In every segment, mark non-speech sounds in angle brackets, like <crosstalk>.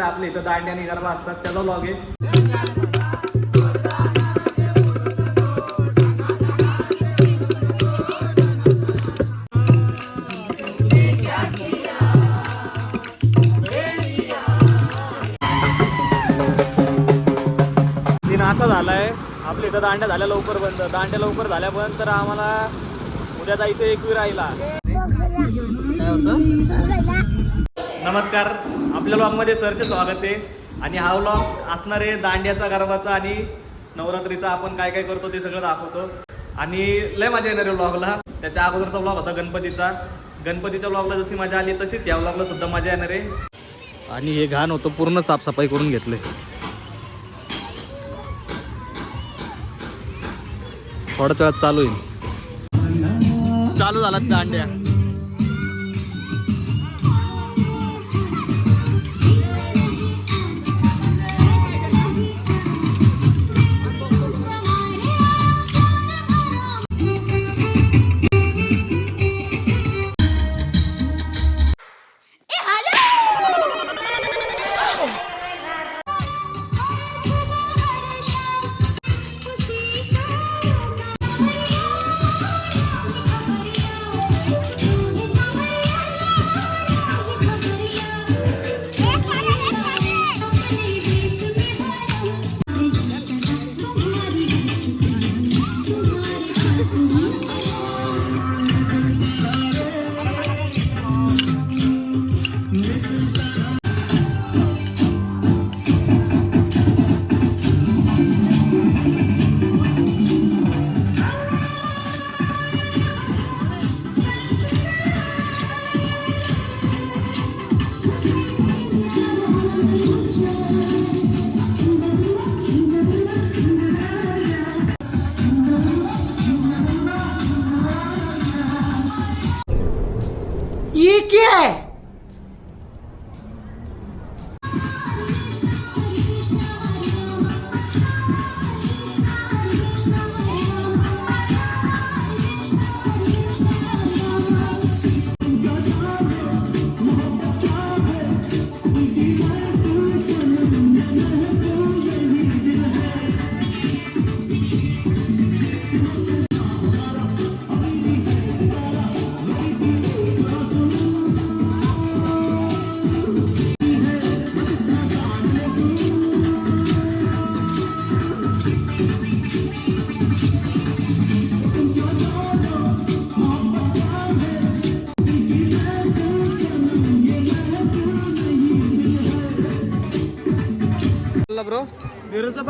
आपल्या इथं दांडी आणि गरबा असतात त्याचा ब्लॉग आहे. असा झालाय आपल्या इथं दांड्या झाल्या लवकर बंद. दांड्या लवकर झाल्या बंद तर आम्हाला उद्या जायचं एकवी राहिला नमस्कार. आपल्या व्लॉगमध्ये सरचे स्वागत आहे. आणि हा व्लॉग असणार आहे दांड्याचा गरबाचा आणि नवरात्रीचा आपण काय काय करतो ते सगळं दाखवतो. आणि लय मजा येणार आहे व्लॉगला त्याच्या अगोदरचा व्लॉग होता गणपतीचा. गणपतीच्या व्लॉगला जशी मजा आली तशीच या व्लॉगला सुद्धा मजा येणार आहे. आणि हे घाण होतं पूर्ण साफसफाई करून घेतलंय. थोड्याच वेळात चालू आहे चालू झाला दांड्या. है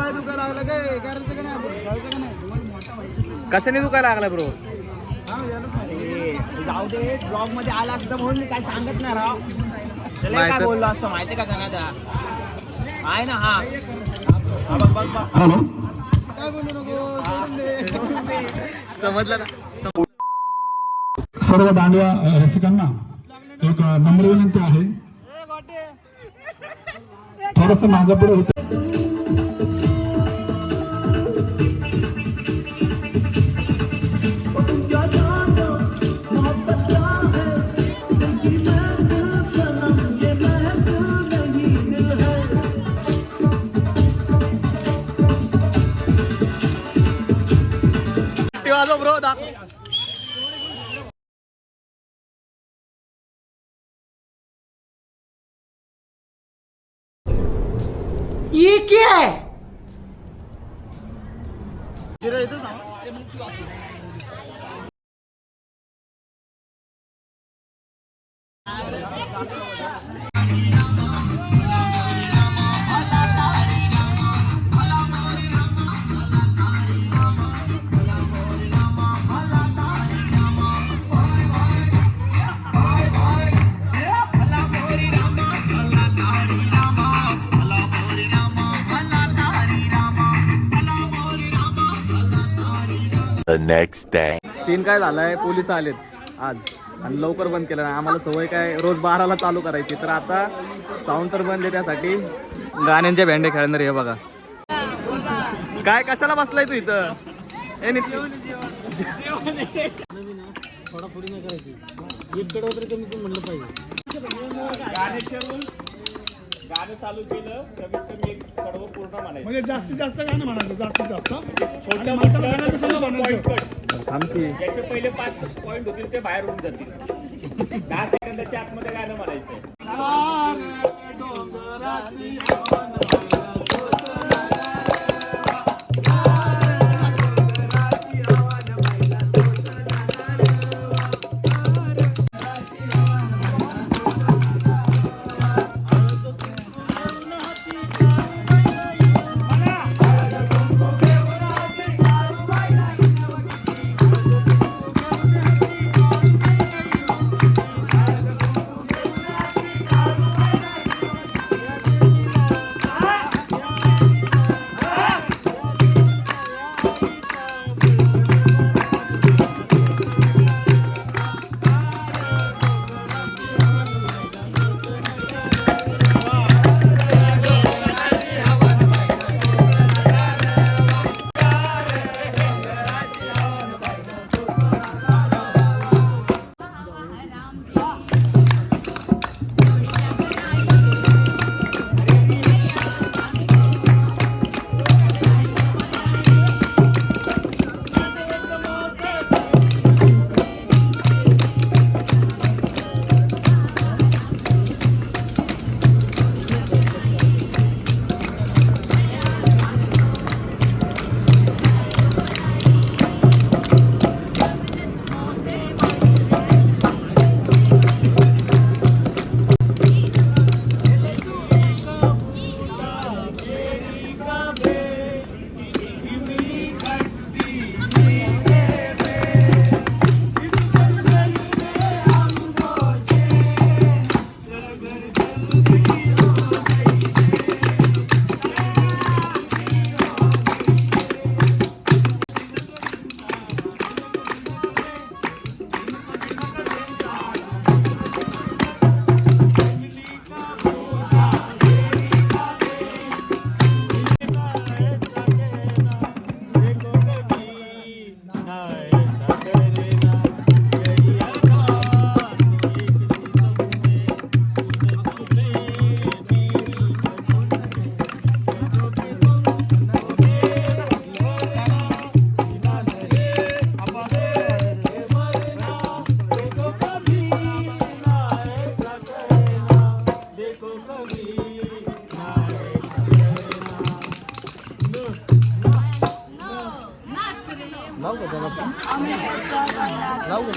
पाय दुखायला लागला काय? करायचं का नाही आपण? करायचं का नाही. कशाने दुखायला लागला ब्रो हा. जाऊ दे जॉबमध्ये आला असतं म्हणून मी काय सांगत नाही राव. त्याला काय बोललो असतो माहिती का कनादा? आहे ना हा. बघ, बघ, बघ. काय बोलू नको सोडून दे, सोडून दे. समजलं ना? सर्व दांडिया रसिकांना एक नम्र विनंती आहे. थोडस मागं पुढे होत. वाजव ब्रो दाखव. ये क्या है? Next day. सीन काय झालाय? पोलीस आलेत आज. आणि लवकर बंद केलं नाही. आम्हाला सवय काय रोज बाराला चालू करायची. तर आता साऊंड तर बंद आहे त्यासाठी. गाण्यांच्या बँडे खेळणार हे बघा. काय कशाला बसलाय तू इथं? ए नित्य गाणं चालू केलं कमीत कमी एक कडवं पूर्ण म्हणायचं. म्हणजे जास्तीत जास्त गाणं म्हणायचं जास्तीत जास्त. आणि छोट्या म्हातारा सगळ्यांनी सगळं पॉईंट म्हणायचं कट ज्याचे पहिले पाच पॉईंट होतील ते बाहेर होऊन जातील. दहा सेकंदाच्या आतमध्ये गाणं म्हणायचं night. Logo,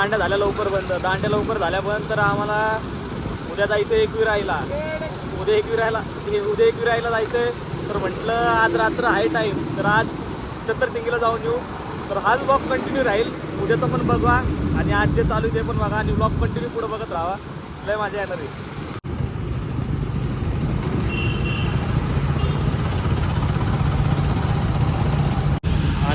दांड्या झाल्या लवकर बंद. दांड्या लवकर झाल्या बंद तर आम्हाला उद्या जायचं एकविरायला उद्या एकविरायला हे उद्या एकविरायला जायचं आहे तर म्हटलं आज रात्र आहे टाईम तर आज छत्तरशिंगीला जाऊन येऊ. तर हाच ब्लॉग कंटिन्यू राहील. उद्याचं पण बघा. आणि आज जे चालू आहे ते पण बघा. आणि ब्लॉग कंटिन्यू पुढं बघत राहा. लय माझ्या येणार आहे.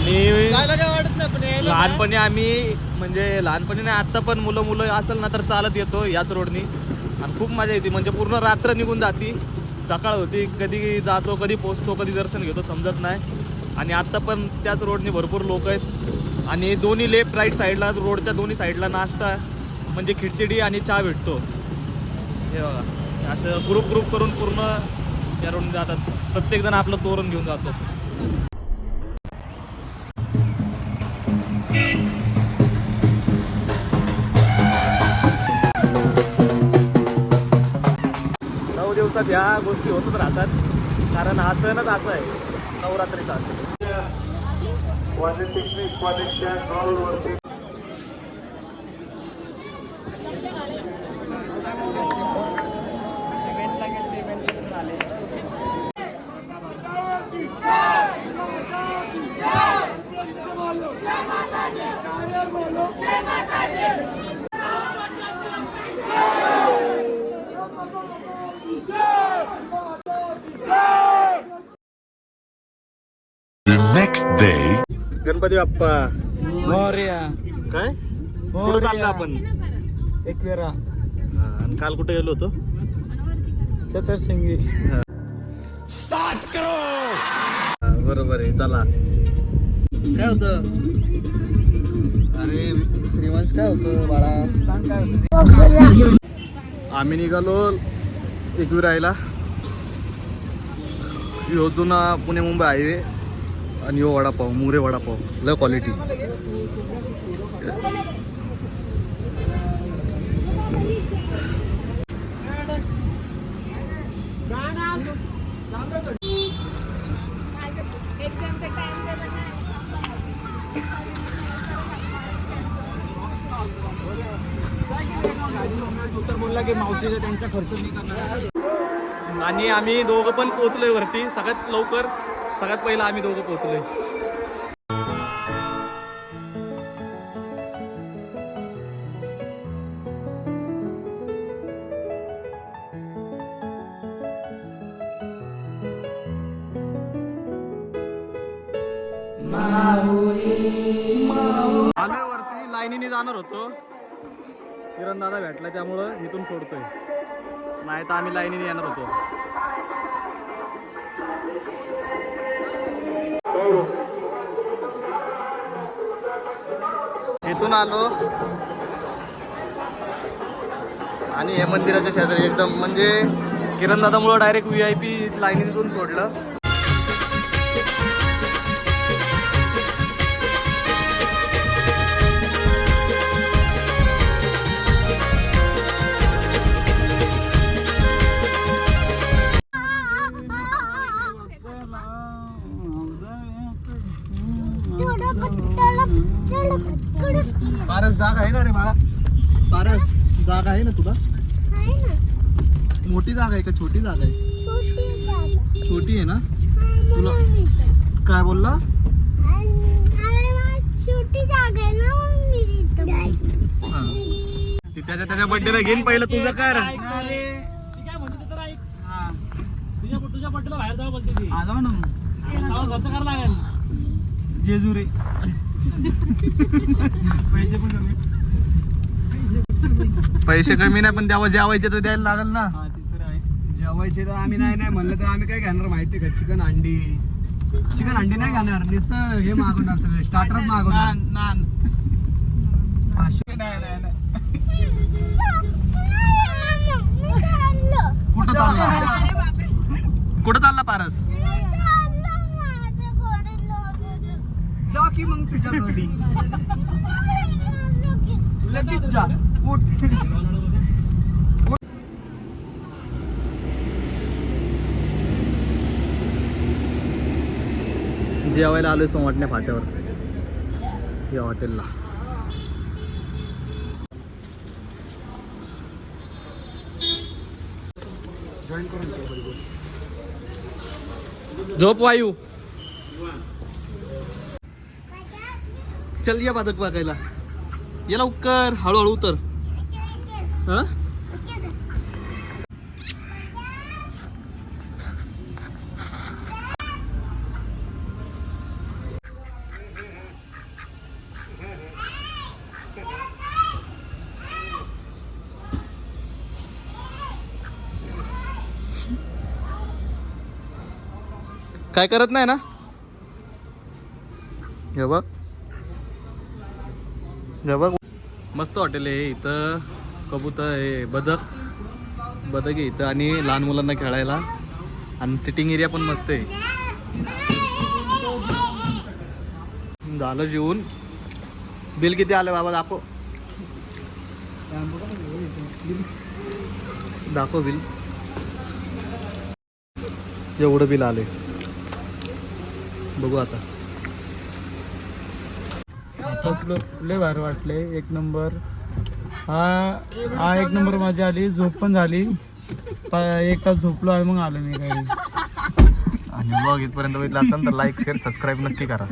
आणि जायला काय वाटत नाही पण यायला काय? लहानपणी आम्ही म्हणजे लहानपणी नाही आत्ता पण मुलं मुलं असेल ना तर चालत येतो याच रोडनी. आणि खूप मजा येते म्हणजे पूर्ण रात्र निघून जाती. सकाळ होती कधी जातो कधी पोचतो कधी दर्शन घेतो समजत नाही. आणि आत्ता पण त्याच रोडनी भरपूर लोक आहेत. आणि दोन्ही लेफ्ट राईट साईडला रोडच्या दोन्ही साईडला नाश्ता म्हणजे खिचडी आणि चहा भेटतो. हे बघा असं ग्रुप ग्रुप करून पूर्ण त्या रोडने जातात. प्रत्येकजण आपलं तोरण घेऊन जातो. दिवसात ह्या गोष्टी होतच राहतात. कारण हा सणच असा आहे नवरात्रीचा. गणपती बाप्पा. मोरया. काय? कुठं चाललो आपण? एकविरा. आणि काल कुठे गेलो होतो? चतुर्सिंगी हा, बरोबर आहे चला. काय होतं? अरे श्रीवंश काय होतं बाळा? सांग काय आम्ही निघालो एकविरायला. ह्यो जुना पुणे मुंबई हायवे आणि यो वडापाव मुरे वडापाव लय क्वालिटी मावशीचा त्यांचा खर्च करणार आणि आम्ही दोघं पण पोहोचलोय वरती. सगळ्यात लवकर सगळ्यात पहिला आम्ही दोघं पोहोचलोय. आलोय वरती लाईनीने जाणार होतो. किरण दादा भेटला त्यामुळं इथून सोडतोय. नाही तर आम्ही लाईनीने येणार होतो. इथून आलो. आणि हे मंदिराच्या शेजारी एकदम म्हणजे किरण दादामुळं डायरेक्ट व्ही आय पी लाईनीतून सोडलं. मोठी जागा आहे का? छोटी जागा आहे? छोटी आहे ना? तुला काय बोलला? छोटी जागा आहे ना मग मी तिथं. ती त्याच्या त्याच्या बर्थडेला घेईन पहिलं तुझं कर. तुझ्या बड्डेला बाहेर जाऊ बोलते ती. जाऊ ना. मग. खर्च करायला लागेल. जेजुरी. पैसे पण कमी. पैसे कमी नाही पण तेव्हा जेवायचे तर द्यायला लागेल ना. हा जेवायचे तर आम्ही नाही नाही म्हणलं तर आम्ही काय घेणार माहिती का? चिकन अंडी. चिकन अंडी नाही घेणार. नुसतं हे मागवणार सगळे. स्टार्टरच मागवणार. नान पाचशे. नाही नाही नाही. कुठं चालला? कुठं चालला पारस? जा की मग तुझ्या लगेच जा. <laughs> उठ. जेवायला आलो सोमवाटण्या फाट्यावर. या हॉटेलला. झोप वायू. चल या बाधक बघायला याला उकर हळूहळू उतर. हा? काय करत नाही ना? हे बघ. हे बघ. मस्त हॉटेल आहे इथं कबूतर हे बदक. बदक आहे इथं आणि लहान मुलांना खेळायला. आणि सिटिंग एरिया पण मस्त आहे. झालं जेवून. बिल किती आलं बाबा? दाखव. दाखव बिल. एवढं बिल आले बघू आता. लय भारी वाटले एक नंबर. हा हा एक नंबर माझी आली. झोप पण झाली. एक तास झोपलो आणि मग आलो मी काही आणि ब्लॉग इथपर्यंत बघितला असेल तर लाईक शेअर सबस्क्राईब नक्की करा.